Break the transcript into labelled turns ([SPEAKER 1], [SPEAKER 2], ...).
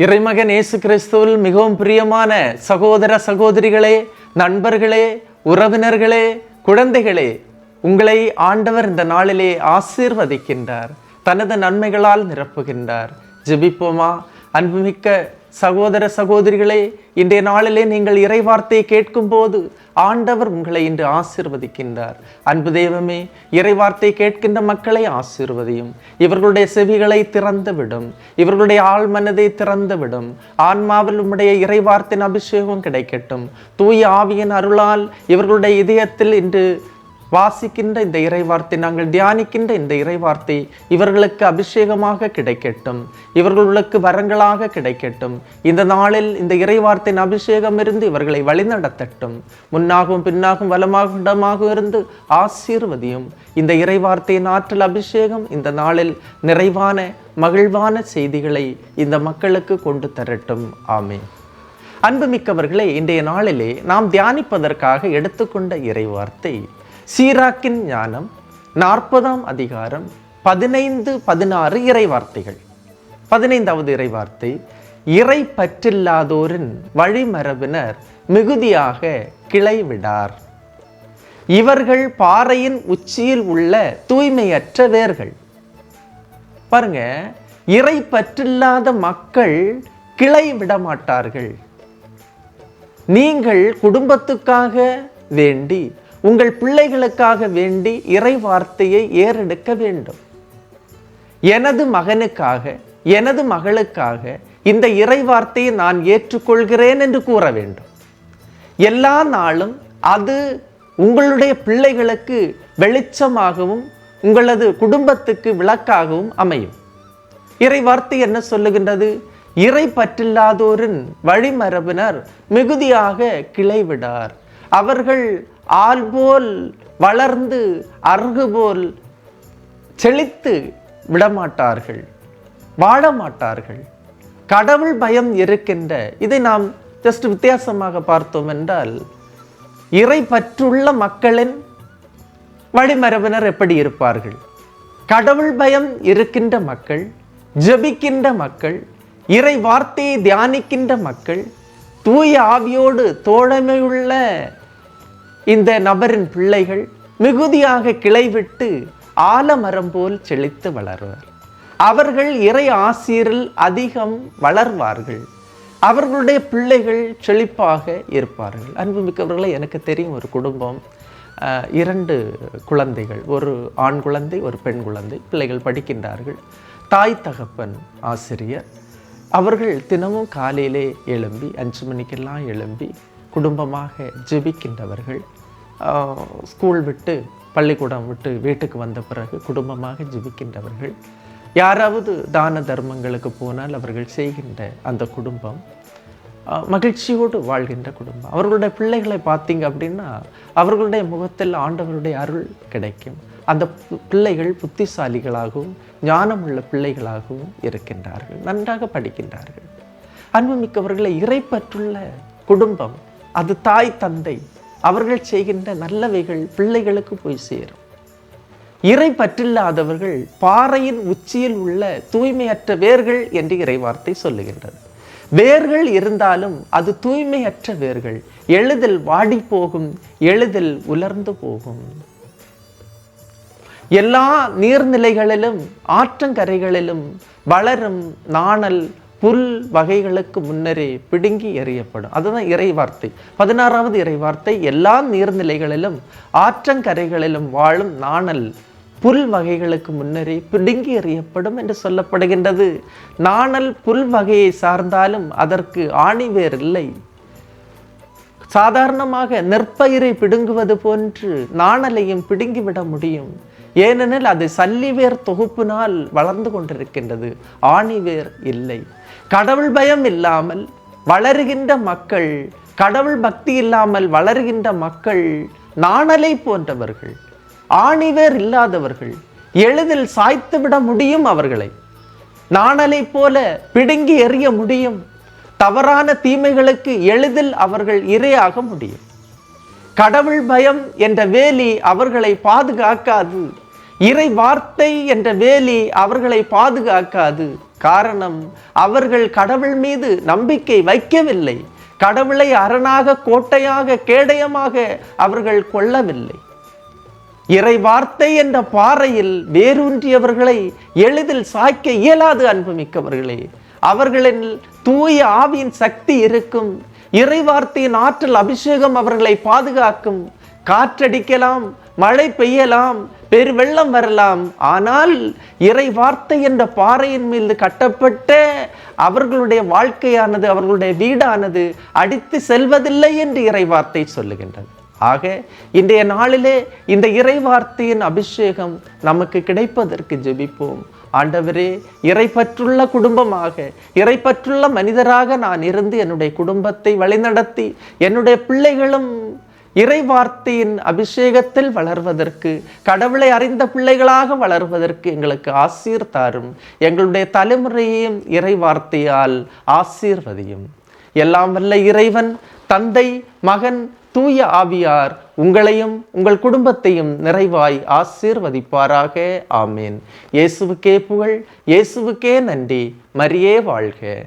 [SPEAKER 1] இறைமகன் இயேசு கிறிஸ்துவில் மிகவும் பிரியமான சகோதர சகோதரிகளே நண்பர்களே உறவினர்களே குழந்தைகளே உங்களை ஆண்டவர் இந்த நாளிலே ஆசீர்வதிக்கின்றார். தனது நன்மைகளால் நிரப்புகின்றார். ஜெபிப்போமா? அன்புமிக்க சகோதர சகோதரிகளே இன்றைய நாளிலே நீங்கள் இறைவார்த்தையை கேட்கும்போது ஆண்டவர் உங்களை இன்று ஆசீர்வதிக்கின்றார். அன்பு தெய்வமே இறைவார்த்தை கேட்கின்ற மக்களை ஆசிர்வதியும். இவர்களுடைய செவிகளை திறந்துவிடும். இவர்களுடைய ஆள் மனதை திறந்துவிடும். ஆன்மாவில் உம்முடைய இறைவார்த்தின் அபிஷேகம் கிடைக்கட்டும். தூய ஆவியின் அருளால் இவர்களுடைய இதயத்தில் இன்று வாசிக்கின்ற இந்த இறைவார்த்தை நாங்கள் தியானிக்கின்ற இந்த இறைவார்த்தை இவர்களுக்கு அபிஷேகமாக கிடைக்கட்டும். இவர்களுக்கு வரங்களாக கிடைக்கட்டும். இந்த நாளில் இந்த இறைவார்த்தையின் அபிஷேகம் இருந்து இவர்களை வழிநடத்தட்டும். முன்னாகவும் பின்னாகும் வலமாகவும் இடமாக இருந்து ஆசீர்வதியும். இந்த இறைவார்த்தையின் ஆற்றல் அபிஷேகம் இந்த நாளில் நிறைவான மகிழ்வான செய்திகளை இந்த மக்களுக்கு கொண்டு தரட்டும். ஆமே அன்புமிக்கவர்களே இன்றைய நாளிலே நாம் தியானிப்பதற்காக எடுத்துக்கொண்ட இறைவார்த்தை சீராக்கின் ஞானம் நாற்பதாம் அதிகாரம் பதினைந்து பதினாறு இறைவார்த்தைகள். பதினைந்தாவது இறைவார்த்தை இறை பற்றில்லாதோரின் வழிமரபினர் மிகுதியாக கிளை விடார் இவர்கள் பாறையின் உச்சியில் உள்ள தூய்மையற்ற வேர்கள். பாருங்க இறை பற்றில்லாத மக்கள் கிளை விட மாட்டார்கள் நீங்கள் குடும்பத்துக்காக வேண்டி உங்கள் பிள்ளைகளுக்காக வேண்டி இறை வார்த்தையை ஏறெடுக்க வேண்டும். எனது மகனுக்காக எனது மகளுக்காக இந்த இறை வார்த்தையை நான் ஏற்றுக்கொள்கிறேன் என்று கூற வேண்டும். எல்லா நாளும் அது உங்களுடைய பிள்ளைகளுக்கு வெளிச்சமாகவும் உங்களது குடும்பத்துக்கு விளக்காகவும் அமையும். இறை வார்த்தை என்ன சொல்லுகின்றது? இறை பற்றில்லாதோரின் வழிமரபினர் மிகுதியாக கிளைவிடார் அவர்கள் ஆள் போல் வளர்ந்து அருகு போல் செழித்து விடமாட்டார்கள் வாழ மாட்டார்கள் கடவுள் பயம் இருக்கின்ற இதை நாம் ஜஸ்ட் வித்தியாசமாக பார்த்தோம் என்றால் இறை பற்றுள்ள மக்களின் வழிமரபினர் எப்படி இருப்பார்கள்? கடவுள் பயம் இருக்கின்ற மக்கள் ஜெபிக்கின்ற மக்கள் இறை வார்த்தையை தியானிக்கின்ற மக்கள் தூய ஆவியோடு தோழமையுள்ள இந்த நபரின் பிள்ளைகள் மிகுதியாக கிளைவிட்டு ஆலமரம் போல் செழித்து வளர்வர். அவர்கள் இறை ஆசிரியரில் அதிகம் வளர்வார்கள். அவர்களுடைய பிள்ளைகள் செழிப்பாக இருப்பார்கள். அன்புமிக்கவர்களை எனக்கு தெரியும் ஒரு குடும்பம் இரண்டு குழந்தைகள். ஒரு ஆண் குழந்தை ஒரு பெண் குழந்தை. பிள்ளைகள் படிக்கின்றார்கள். தாய் தகப்பன் ஆசிரியர். அவர்கள் தினமும் காலையிலே எழும்பி அஞ்சு மணிக்கெல்லாம் எழும்பி குடும்பமாக ஜெபிக்கின்றவர்கள் ஸ்கூல் விட்டு பள்ளிக்கூடம் விட்டு வீட்டுக்கு வந்த பிறகு குடும்பமாக ஜெபிக்கின்றவர்கள் யாராவது தான தர்மங்களுக்கு போனால் அவர்கள் செய்கின்ற அந்த குடும்பம் மகிழ்ச்சியோடு வாழ்கின்ற குடும்பம். அவர்களுடைய பிள்ளைகளை பார்த்தீங்க அப்படின்னா அவர்களுடைய முகத்தில் ஆண்டவருடைய அருள் கிடைக்கும். அந்த பு- பிள்ளைகள் புத்திசாலிகளாகவும் ஞானமுள்ள பிள்ளைகளாகவும் இருக்கின்றார்கள் நன்றாக படிக்கின்றார்கள். அன்புமிக்கவர்களை இறைப்பற்றுள்ள குடும்பம் அது தாய் தந்தை. அவர்கள் செய்கின்ற நல்லவைகள் பிள்ளைகளுக்கு போய் சேரும். இறை பற்றில்லாதவர்கள் பாறையின் உச்சியில் உள்ள தூய்மையற்ற வேர்கள் என்று இறைவார்த்தை சொல்லுகின்றது. வேர்கள் இருந்தாலும் அது தூய்மையற்ற வேர்கள். எளிதில் வாடி போகும் எளிதில் உலர்ந்து போகும். எல்லா நீர்நிலைகளிலும் ஆற்றங்கரைகளிலும் வளரும் நாணல் புல் வகைகளுக்கு முன்னரே பிடுங்கி எறியப்படும். அதுதான் இறைவார்த்தை. பதினாறாவது இறைவார்த்தை எல்லா நீர்நிலைகளிலும் ஆற்றங்கரைகளிலும் வாழும் நாணல் புல் வகைகளுக்கு முன்னரே பிடுங்கி எறியப்படும் என்று சொல்லப்படுகின்றது. நாணல் புல் வகையை சார்ந்தாலும் அதற்கு ஆணிவேர் இல்லை. சாதாரணமாக நெற்பயிரை பிடுங்குவது போன்று நாணலையும் பிடுங்கிவிட முடியும். ஏனெனில் அது சல்லிவேர் தொகுப்பினால் வளர்ந்து கொண்டிருக்கின்றது. ஆணிவேர் இல்லை. கடவுள் பயம் இல்லாமல் வளருகின்ற மக்கள் கடவுள் பக்தி இல்லாமல் வளருகின்ற மக்கள் நாணலை போன்றவர்கள் ஆணிவர் இல்லாதவர்கள் எளிதில் சாய்த்துவிட முடியும் அவர்களை. நாணலை போல பிடுங்கி எறிய முடியும். தவறான தீமைகளுக்கு எளிதில் அவர்கள் இரையாக முடியும். கடவுள் பயம் என்ற வேலி அவர்களை பாதுகாக்காது. இறை வார்த்தை என்ற வேலி அவர்களை பாதுகாக்காது. காரணம் அவர்கள் கடவுள் மீது நம்பிக்கை வைக்கவில்லை. கடவுளை அரணாக கோட்டையாக கேடயமாக அவர்கள் கொள்ளவில்லை. இறை வார்த்தை என்ற பாறையில் வேரூன்றியவர்களை எளிதில் சாய்க்க இயலாது அன்புமிக்கவர்களே. அவர்களின் தூய ஆவியின் சக்தி இருக்கும் இறை வார்த்தையின் ஆற்றல் அபிஷேகம் அவர்களை பாதுகாக்கும். காற்றடிக்கலாம் மழை பெய்யலாம் பெருவெள்ளம் வரலாம். ஆனால் இறை வார்த்தை என்ற பாறையின் மீது கட்டப்பட்ட அவர்களுடைய வாழ்க்கையானது அவர்களுடைய வீடானது அடித்து செல்வதில்லை என்று இறை வார்த்தை சொல்லுகின்றது. ஆக இன்றைய நாளிலே இந்த இறை வார்த்தையின் அபிஷேகம் நமக்கு கிடைப்பதற்கு ஜெபிப்போம். ஆண்டவரே இறைப்பற்றுள்ள குடும்பமாக இறைப்பற்றுள்ள மனிதராக நான் இருந்து என்னுடைய குடும்பத்தை வழிநடத்தி என்னுடைய பிள்ளைகளும் இறை வார்த்தையின் அபிஷேகத்தில் வளர்வதற்கு கடவுளை அறிந்த பிள்ளைகளாக வளர்வதற்கு எங்களுக்கு ஆசீர் தாரும். எங்களுடைய தலைமுறையையும் இறை வார்த்தையால் ஆசீர்வதியும். எல்லாம் வல்ல இறைவன் தந்தை மகன் தூய ஆவியார் உங்களையும் உங்கள் குடும்பத்தையும் நிறைவாய் ஆசீர்வதிப்பாராக. ஆமேன். இயேசுவுக்கே புகழ் இயேசுவுக்கே நன்றி. மரியே வாழ்க.